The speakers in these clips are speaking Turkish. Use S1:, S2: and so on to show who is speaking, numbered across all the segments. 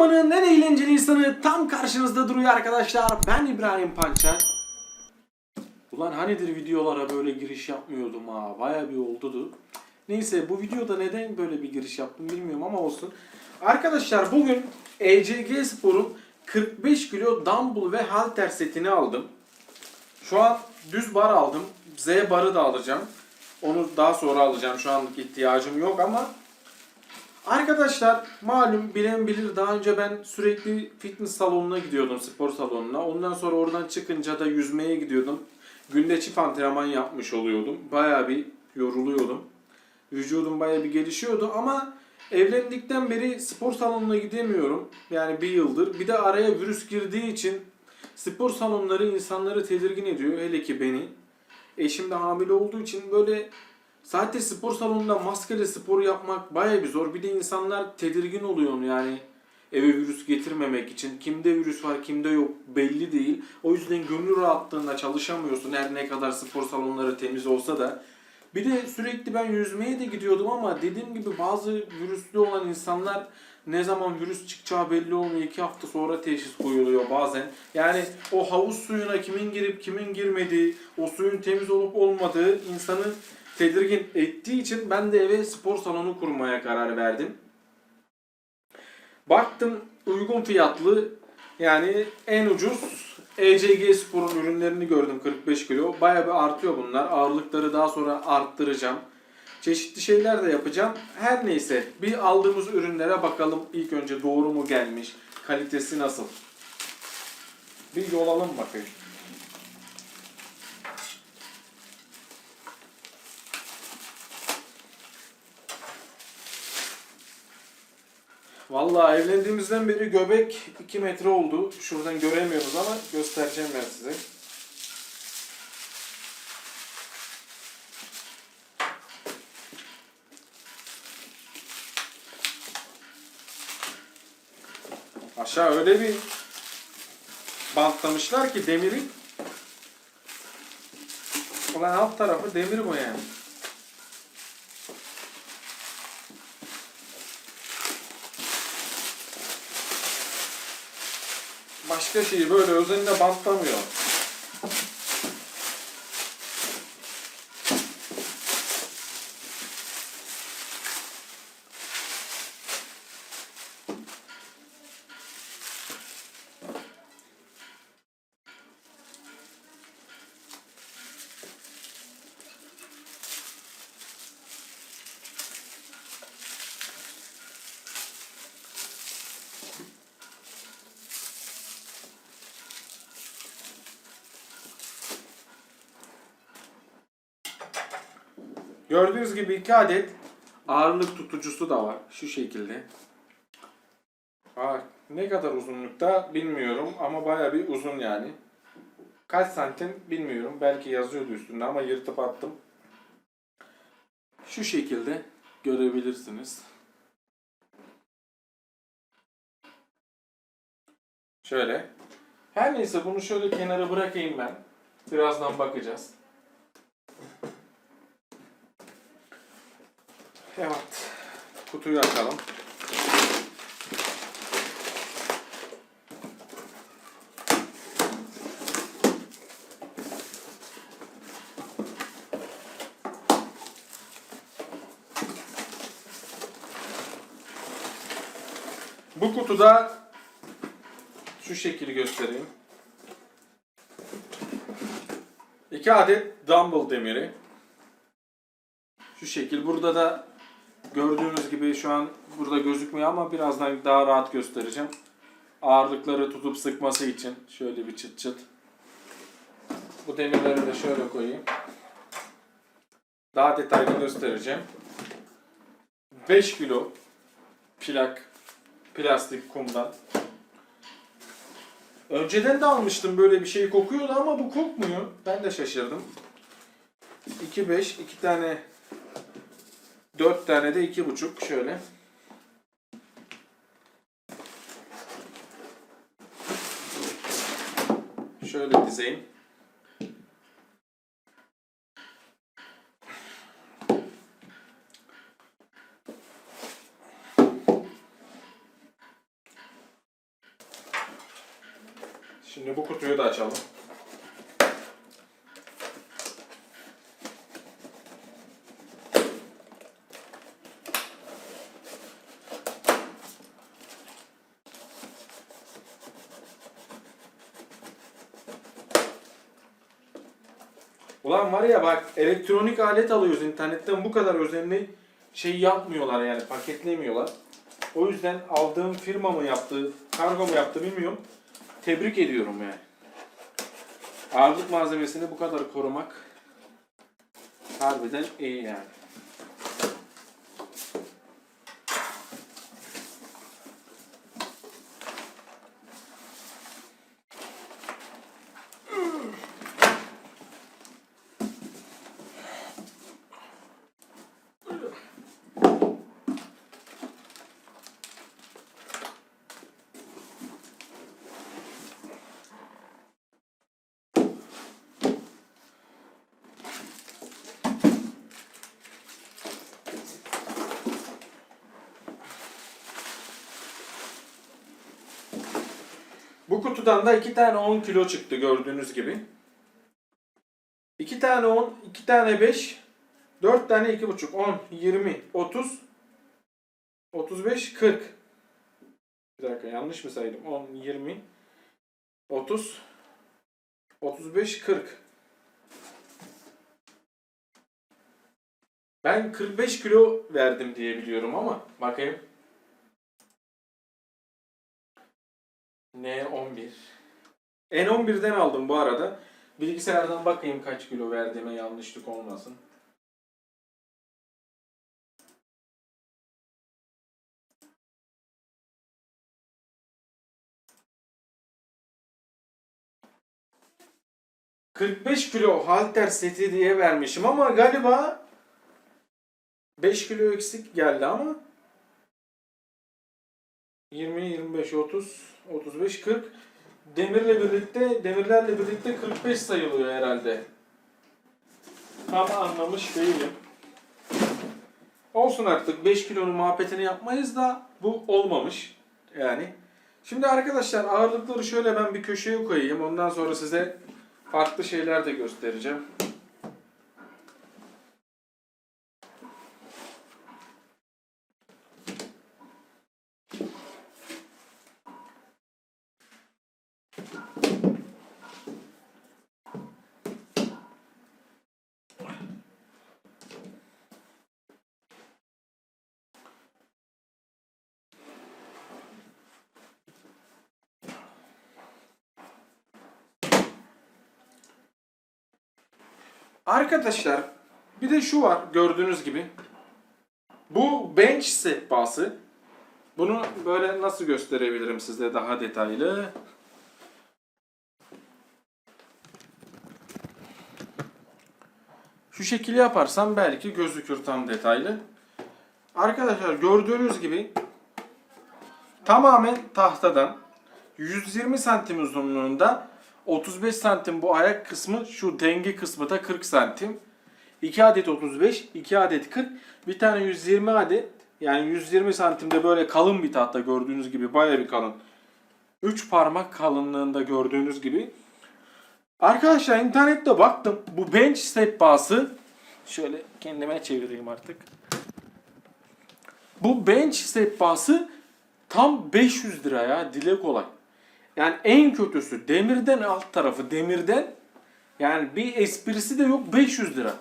S1: Bergama'nın en eğlenceli insanı tam karşınızda duruyor arkadaşlar. Ben İbrahim Pançer. Ulan hanidir videolara böyle giriş yapmıyordum ha. Baya bir oldudu. Neyse bu videoda neden böyle bir giriş yaptım bilmiyorum ama olsun. Arkadaşlar bugün ECG Spor'un 45 kilo dumbbell ve halter setini aldım. Şu an düz bar aldım. Z barı da alacağım. Onu daha sonra alacağım. Şu anlık ihtiyacım yok ama Arkadaşlar malum bilen bilir daha önce ben sürekli fitness salonuna gidiyordum spor salonuna. Ondan sonra oradan çıkınca da yüzmeye gidiyordum. Günde çift antrenman yapmış oluyordum. Baya bir yoruluyordum. Vücudum baya bir gelişiyordu ama evlendikten beri spor salonuna gidemiyorum. Yani bir yıldır. Bir de araya virüs girdiği için spor salonları insanları tedirgin ediyor. Hele ki beni. Eşim de hamile olduğu için böyle Zaten spor salonunda maskeli spor yapmak baya bir zor. Bir de insanlar tedirgin oluyor yani eve virüs getirmemek için. Kimde virüs var kimde yok belli değil. O yüzden gönül rahatlığında çalışamıyorsun her ne kadar spor salonları temiz olsa da. Bir de sürekli ben yüzmeye de gidiyordum ama dediğim gibi bazı virüslü olan insanlar ne zaman virüs çıkacağı belli olmuyor. iki hafta sonra teşhis koyuluyor bazen. Yani o havuz suyuna kimin girip kimin girmediği, o suyun temiz olup olmadığı insanı tedirgin ettiği için ben de eve spor salonu kurmaya karar verdim. Baktım uygun fiyatlı yani en ucuz ECG Spor'un ürünlerini gördüm 45 kilo. Bayağı bir artıyor bunlar. Ağırlıkları daha sonra arttıracağım. Çeşitli şeyler de yapacağım. Her neyse bir aldığımız ürünlere bakalım ilk önce doğru mu gelmiş, kalitesi nasıl. Bir yolalım bakayım. Vallahi evlendiğimizden beri göbek 2 metre oldu. Şuradan göremiyoruz ama göstereceğim ben size. Aşağı öyle bir bantlamışlar ki demiri. Ulan alt tarafı demir bu yani. Başka şeyi böyle özenle bantlamıyor. Gördüğünüz gibi iki adet ağırlık tutucusu da var. Şu şekilde. Aa, ne kadar uzunlukta bilmiyorum ama baya bir uzun yani. Kaç santim bilmiyorum. Belki yazıyordu üstünde ama yırtıp attım. Şu şekilde görebilirsiniz. Şöyle. Her neyse bunu şöyle kenara bırakayım ben. Birazdan bakacağız. Evet. Kutuyu açalım. Bu kutuda şu şekli göstereyim. İki adet dumbbell demiri. Şu şekil. Burada da gördüğünüz gibi şu an burada gözükmüyor ama birazdan daha rahat göstereceğim. Ağırlıkları tutup sıkması için şöyle bir çıt çıt. Bu demirleri de şöyle koyayım. Daha detaylı göstereceğim. 5 kilo plak plastik kumdan. Önceden de almıştım böyle bir şey kokuyordu ama bu kokmuyor. Ben de şaşırdım. 2 5 2 tane 4 tane de 2,5 şöyle. Şöyle dizeyim. Şimdi bu kutuyu da açalım. Ulan var ya bak elektronik alet alıyoruz internetten bu kadar özenli şey yapmıyorlar yani paketlemiyorlar. O yüzden aldığım firma mı yaptı, kargo mu yaptı bilmiyorum. Tebrik ediyorum yani. Ağırlık malzemesini bu kadar korumak harbiden iyi yani. Bu kutudan da iki tane 10 kilo çıktı gördüğünüz gibi. İki tane 10, iki tane 5, 4 tane 2,5, 10, 20, 30, 35, 40. Bir dakika yanlış mı saydım? 10, 20, 30, 35, 40. Ben 45 kilo verdim diye biliyorum ama bakayım. N11. N11'den aldım bu arada. Bilgisayardan bakayım kaç kilo verdiğime yanlışlık olmasın. ...45 kilo halter seti diye vermişim ama galiba... ...5 kilo eksik geldi ama... 20, 25, 30, 35, 40. Demirle birlikte, demirlerle birlikte 45 sayılıyor herhalde. Tam anlamış değilim. Olsun artık 5 kilonun muhabbetini yapmayız da bu olmamış. Yani. Şimdi arkadaşlar ağırlıkları şöyle ben bir köşeye koyayım. Ondan sonra size farklı şeyler de göstereceğim. Arkadaşlar bir de şu var gördüğünüz gibi. Bu bench sehpası. Bunu böyle nasıl gösterebilirim size daha detaylı? Şu şekilde yaparsam belki gözükür tam detaylı. Arkadaşlar gördüğünüz gibi tamamen tahtadan 120 santim uzunluğunda 35 santim bu ayak kısmı şu denge kısmı da 40 santim. 2 adet 35, 2 adet 40, bir tane 120 adet yani 120 santimde böyle kalın bir tahta gördüğünüz gibi baya bir kalın. 3 parmak kalınlığında gördüğünüz gibi. Arkadaşlar internette baktım bu bench sehpası şöyle kendime çevireyim artık. Bu bench sehpası tam 500 lira ya dile kolay. Yani en kötüsü demirden alt tarafı demirden yani bir esprisi de yok 500 lira.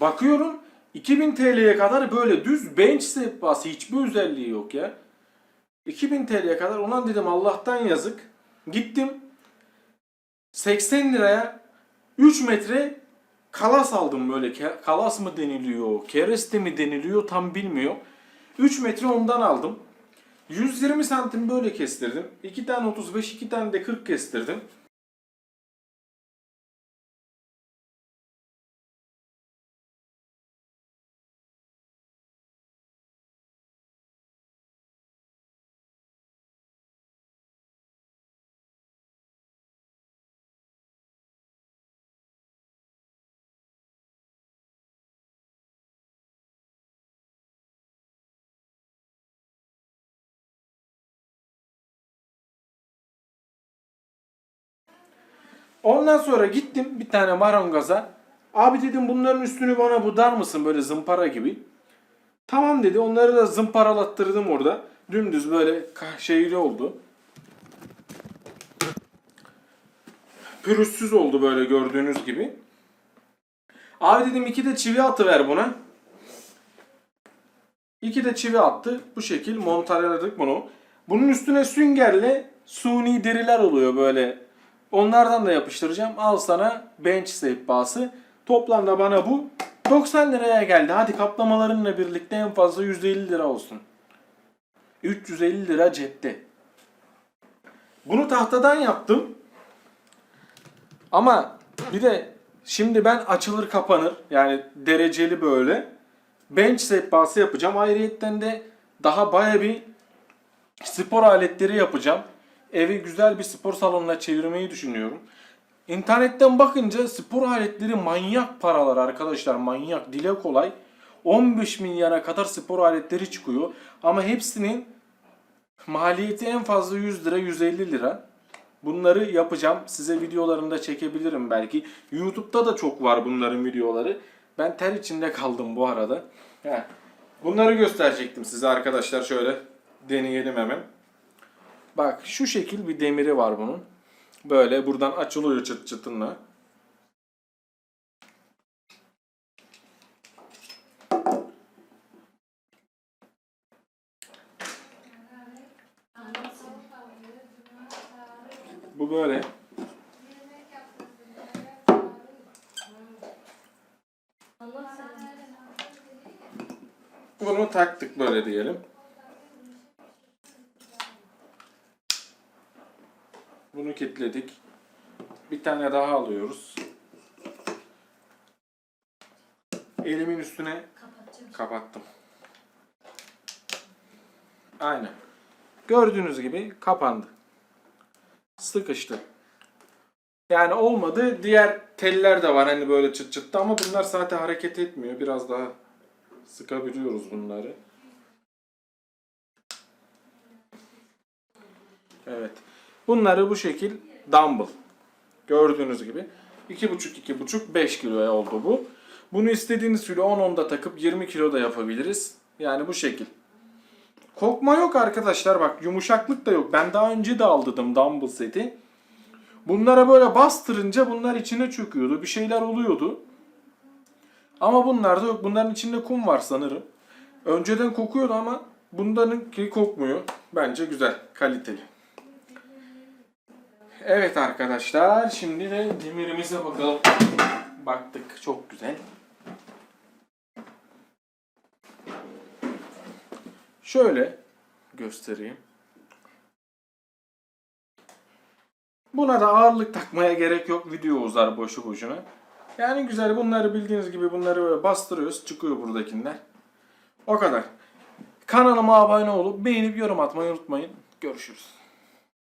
S1: Bakıyorum 2000 TL'ye kadar böyle düz bench sehpası hiçbir özelliği yok ya. 2000 TL'ye kadar ulan dedim Allah'tan yazık. Gittim 80 liraya 3 metre kalas aldım böyle. Kalas mı deniliyor, kereste mi deniliyor tam bilmiyorum. 3 metre ondan aldım. 120 santim böyle kestirdim. 2 tane 35, 2 tane de 40 kestirdim. Ondan sonra gittim bir tane marangaza. Abi dedim bunların üstünü bana budar mısın böyle zımpara gibi. Tamam dedi. Onları da zımparalattırdım orada. Dümdüz böyle şeyli oldu. Pürüzsüz oldu böyle gördüğünüz gibi. Abi dedim iki de çivi atıver buna. İki de çivi attı. Bu şekil montajladık bunu. Bunun üstüne süngerle suni deriler oluyor böyle. Onlardan da yapıştıracağım. Al sana bench sehpası. Toplamda bana bu 90 liraya geldi. Hadi kaplamalarınla birlikte en fazla 150 lira olsun. 350 lira cepte. Bunu tahtadan yaptım. Ama bir de şimdi ben açılır kapanır yani dereceli böyle bench sehpası yapacağım. Ayrıyetten de daha baya bir spor aletleri yapacağım. Evi güzel bir spor salonuna çevirmeyi düşünüyorum. İnternetten bakınca spor aletleri manyak paralar arkadaşlar. Manyak, dile kolay. 15 milyara kadar spor aletleri çıkıyor. Ama hepsinin maliyeti en fazla 100 lira, 150 lira. Bunları yapacağım. Size videolarında çekebilirim belki. YouTube'da da çok var bunların videoları. Ben ter içinde kaldım bu arada. Heh. Bunları gösterecektim size arkadaşlar. Şöyle deneyelim hemen. Bak şu şekil bir demiri var bunun. Böyle buradan açılıyor çıt çıtınla. Bu böyle. Bunu taktık böyle diyelim. Kilitledik. Bir tane daha alıyoruz. Elimin üstüne kapattım. Aynen. Gördüğünüz gibi kapandı. Sıkıştı. Yani olmadı. Diğer teller de var hani böyle çıt çıttı ama bunlar zaten hareket etmiyor. Biraz daha sıkabiliyoruz bunları. Evet. Bunları bu şekil dumbbell. Gördüğünüz gibi. 2,5-2,5 5 kiloya oldu bu. Bunu istediğiniz kilo 10-10'da takıp 20 kilo da yapabiliriz. Yani bu şekil. Kokma yok arkadaşlar bak yumuşaklık da yok. Ben daha önce de aldırdım dumbbell seti. Bunlara böyle bastırınca bunlar içine çöküyordu. Bir şeyler oluyordu. Ama bunlarda yok. Bunların içinde kum var sanırım. Önceden kokuyordu ama bunlarınki kokmuyor. Bence güzel, kaliteli. Evet arkadaşlar, şimdi de demirimize bakalım. Baktık, çok güzel. Şöyle göstereyim. Buna da ağırlık takmaya gerek yok. Video uzar boşu boşuna. Yani güzel bunları bildiğiniz gibi bunları böyle bastırıyoruz. Çıkıyor buradakiler. O kadar. Kanalıma abone olup beğenip yorum atmayı unutmayın. Görüşürüz.